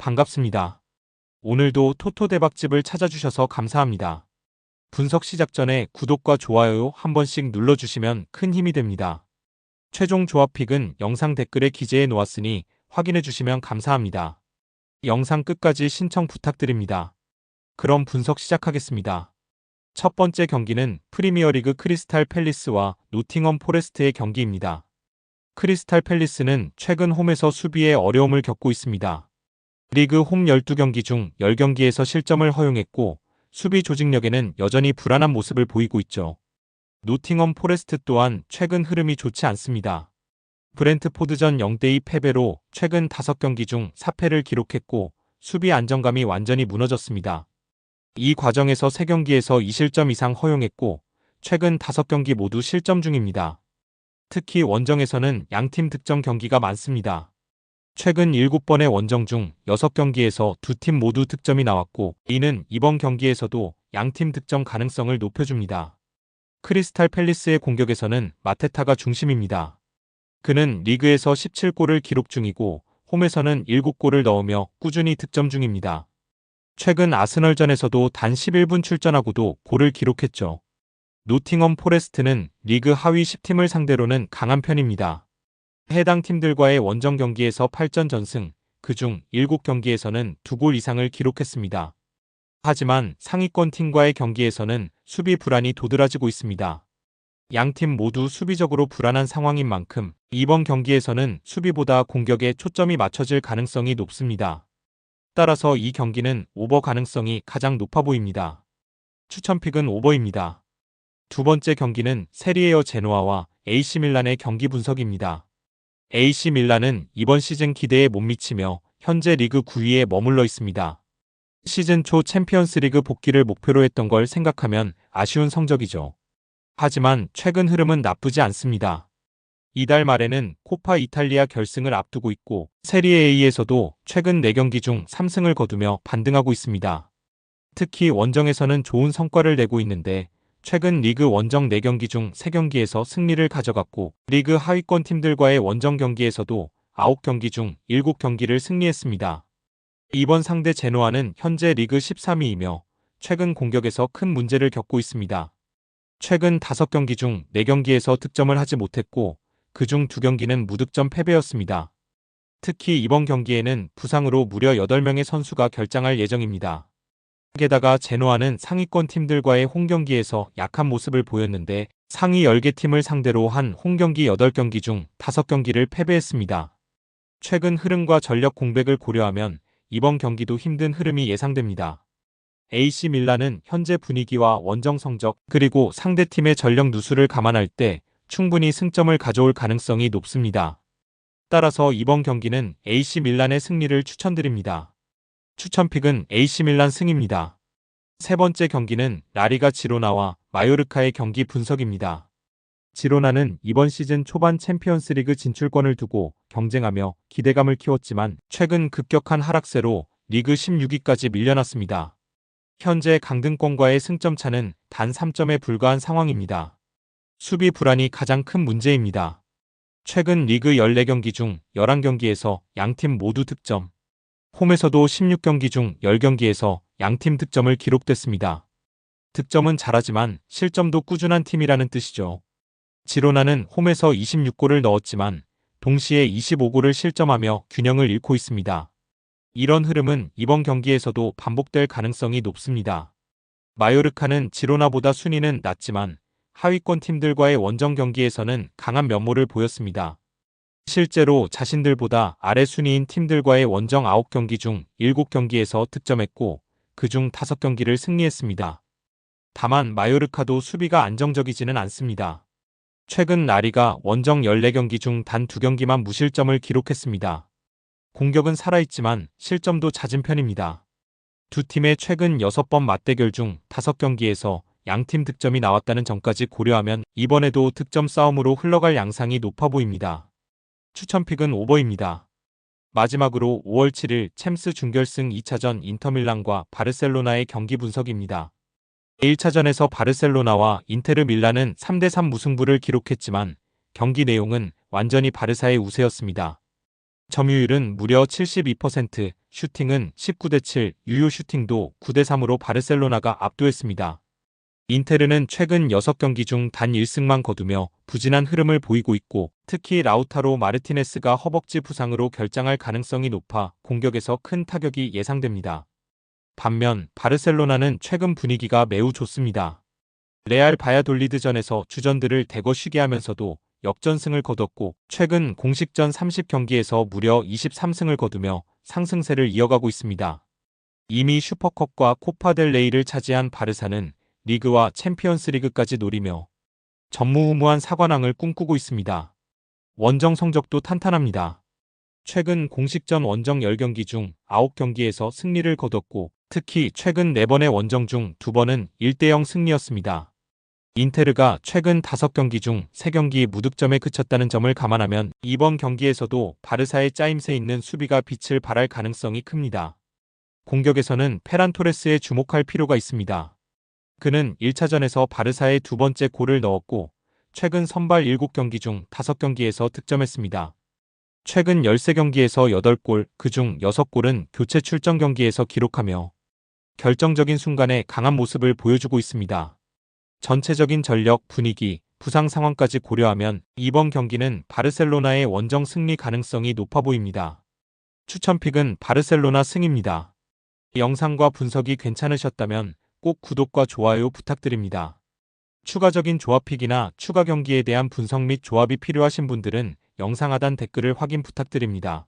반갑습니다. 오늘도 토토 대박집을 찾아주셔서 감사합니다. 분석 시작 전에 구독과 좋아요 한 번씩 눌러주시면 큰 힘이 됩니다. 최종 조합픽은 영상 댓글에 기재해 놓았으니 확인해 주시면 감사합니다. 영상 끝까지 신청 부탁드립니다. 그럼 분석 시작하겠습니다. 첫 번째 경기는 프리미어리그 크리스탈 팰리스와 노팅엄 포레스트의 경기입니다. 크리스탈 팰리스는 최근 홈에서 수비에 어려움을 겪고 있습니다. 리그 홈 12경기 중 10경기에서 실점을 허용했고 수비 조직력에는 여전히 불안한 모습을 보이고 있죠. 노팅엄 포레스트 또한 최근 흐름이 좋지 않습니다. 브렌트포드전 0대2 패배로 최근 5경기 중 4패를 기록했고 수비 안정감이 완전히 무너졌습니다. 이 과정에서 3경기에서 2실점 이상 허용했고 최근 5경기 모두 실점 중입니다. 특히 원정에서는 양팀 득점 경기가 많습니다. 최근 7번의 원정 중 6경기에서 두 팀 모두 득점이 나왔고 이는 이번 경기에서도 양팀 득점 가능성을 높여줍니다. 크리스탈 팰리스의 공격에서는 마테타가 중심입니다. 그는 리그에서 17골을 기록 중이고 홈에서는 7골을 넣으며 꾸준히 득점 중입니다. 최근 아스널전에서도 단 11분 출전하고도 골을 기록했죠. 노팅엄 포레스트는 리그 하위 10팀을 상대로는 강한 편입니다. 해당 팀들과의 원정 경기에서 8전 전승, 그중 7경기에서는 2골 이상을 기록했습니다. 하지만 상위권 팀과의 경기에서는 수비 불안이 도드라지고 있습니다. 양팀 모두 수비적으로 불안한 상황인 만큼 이번 경기에서는 수비보다 공격에 초점이 맞춰질 가능성이 높습니다. 따라서 이 경기는 오버 가능성이 가장 높아 보입니다. 추천픽은 오버입니다. 두 번째 경기는 세리에어 제노아와 AC 밀란의 경기 분석입니다. AC 밀란은 이번 시즌 기대에 못 미치며 현재 리그 9위에 머물러 있습니다. 시즌 초 챔피언스 리그 복귀를 목표로 했던 걸 생각하면 아쉬운 성적이죠. 하지만 최근 흐름은 나쁘지 않습니다. 이달 말에는 코파 이탈리아 결승을 앞두고 있고 세리에 A에서도 최근 4경기 중 3승을 거두며 반등하고 있습니다. 특히 원정에서는 좋은 성과를 내고 있는데 최근 리그 원정 4경기 중 3경기에서 승리를 가져갔고 리그 하위권 팀들과의 원정 경기에서도 9경기 중 7경기를 승리했습니다. 이번 상대 제노아는 현재 리그 13위이며 최근 공격에서 큰 문제를 겪고 있습니다. 최근 5경기 중 4경기에서 득점을 하지 못했고 그중 2경기는 무득점 패배였습니다. 특히 이번 경기에는 부상으로 무려 8명의 선수가 결장할 예정입니다. 게다가 제노아는 상위권 팀들과의 홈경기에서 약한 모습을 보였는데 상위 10개 팀을 상대로 한 홈경기 8경기 중 5경기를 패배했습니다. 최근 흐름과 전력 공백을 고려하면 이번 경기도 힘든 흐름이 예상됩니다. AC 밀란은 현재 분위기와 원정 성적 그리고 상대팀의 전력 누수를 감안할 때 충분히 승점을 가져올 가능성이 높습니다. 따라서 이번 경기는 AC 밀란의 승리를 추천드립니다. 추천픽은 AC 밀란 승입니다. 세 번째 경기는 라리가 지로나와 마요르카의 경기 분석입니다. 지로나는 이번 시즌 초반 챔피언스리그 진출권을 두고 경쟁하며 기대감을 키웠지만 최근 급격한 하락세로 리그 16위까지 밀려났습니다. 현재 강등권과의 승점 차는 단 3점에 불과한 상황입니다. 수비 불안이 가장 큰 문제입니다. 최근 리그 14경기 중 11경기에서 양팀 모두 득점, 홈에서도 16경기 중 10경기에서 양팀 득점을 기록됐습니다. 득점은 잘하지만 실점도 꾸준한 팀이라는 뜻이죠. 지로나는 홈에서 26골을 넣었지만 동시에 25골을 실점하며 균형을 잃고 있습니다. 이런 흐름은 이번 경기에서도 반복될 가능성이 높습니다. 마요르카는 지로나보다 순위는 낮지만 하위권 팀들과의 원정 경기에서는 강한 면모를 보였습니다. 실제로 자신들보다 아래 순위인 팀들과의 원정 9경기 중 7경기에서 득점했고 그중 5경기를 승리했습니다. 다만 마요르카도 수비가 안정적이지는 않습니다. 최근 나리가 원정 14경기 중 단 2경기만 무실점을 기록했습니다. 공격은 살아있지만 실점도 잦은 편입니다. 두 팀의 최근 6번 맞대결 중 5경기에서 양팀 득점이 나왔다는 점까지 고려하면 이번에도 득점 싸움으로 흘러갈 양상이 높아 보입니다. 추천픽은 오버입니다. 마지막으로 5월 7일 챔스 준결승 2차전 인터밀란과 바르셀로나의 경기 분석입니다. 1차전에서 바르셀로나와 인테르 밀란은 3대3 무승부를 기록했지만 경기 내용은 완전히 바르사의 우세였습니다. 점유율은 무려 72%, 슈팅은 19대 7, 유효 슈팅도 9대 3으로 바르셀로나가 압도했습니다. 인테르는 최근 6경기 중 단 1승만 거두며 부진한 흐름을 보이고 있고 특히 라우타로 마르티네스가 허벅지 부상으로 결장할 가능성이 높아 공격에서 큰 타격이 예상됩니다. 반면 바르셀로나는 최근 분위기가 매우 좋습니다. 레알 바야돌리드전에서 주전들을 대거 쉬게 하면서도 역전승을 거뒀고 최근 공식전 30경기에서 무려 23승을 거두며 상승세를 이어가고 있습니다. 이미 슈퍼컵과 코파델레이를 차지한 바르사는 리그와 챔피언스 리그까지 노리며 전무후무한 사관왕을 꿈꾸고 있습니다. 원정 성적도 탄탄합니다. 최근 공식전 원정 10경기 중 9경기에서 승리를 거뒀고 특히 최근 4번의 원정 중 2번은 1대0 승리였습니다. 인테르가 최근 5경기 중 3경기 무득점에 그쳤다는 점을 감안하면 이번 경기에서도 바르사의 짜임새 있는 수비가 빛을 발할 가능성이 큽니다. 공격에서는 페란 토레스에 주목할 필요가 있습니다. 그는 1차전에서 바르사의 두 번째 골을 넣었고 최근 선발 7경기 중 5경기에서 득점했습니다. 최근 13경기에서 8골, 그중 6골은 교체 출전 경기에서 기록하며 결정적인 순간에 강한 모습을 보여주고 있습니다. 전체적인 전력, 분위기, 부상 상황까지 고려하면 이번 경기는 바르셀로나의 원정 승리 가능성이 높아 보입니다. 추천픽은 바르셀로나 승입니다. 영상과 분석이 괜찮으셨다면 꼭 구독과 좋아요 부탁드립니다. 추가적인 조합픽이나 추가 경기에 대한 분석 및 조합이 필요하신 분들은 영상 하단 댓글을 확인 부탁드립니다.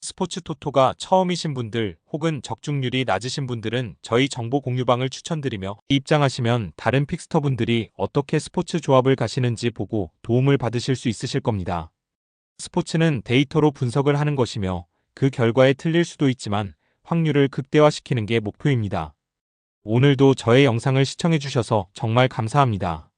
스포츠 토토가 처음이신 분들 혹은 적중률이 낮으신 분들은 저희 정보 공유방을 추천드리며 입장하시면 다른 픽스터 분들이 어떻게 스포츠 조합을 가시는지 보고 도움을 받으실 수 있으실 겁니다. 스포츠는 데이터로 분석을 하는 것이며 그 결과에 틀릴 수도 있지만 확률을 극대화시키는 게 목표입니다. 오늘도 저의 영상을 시청해주셔서 정말 감사합니다.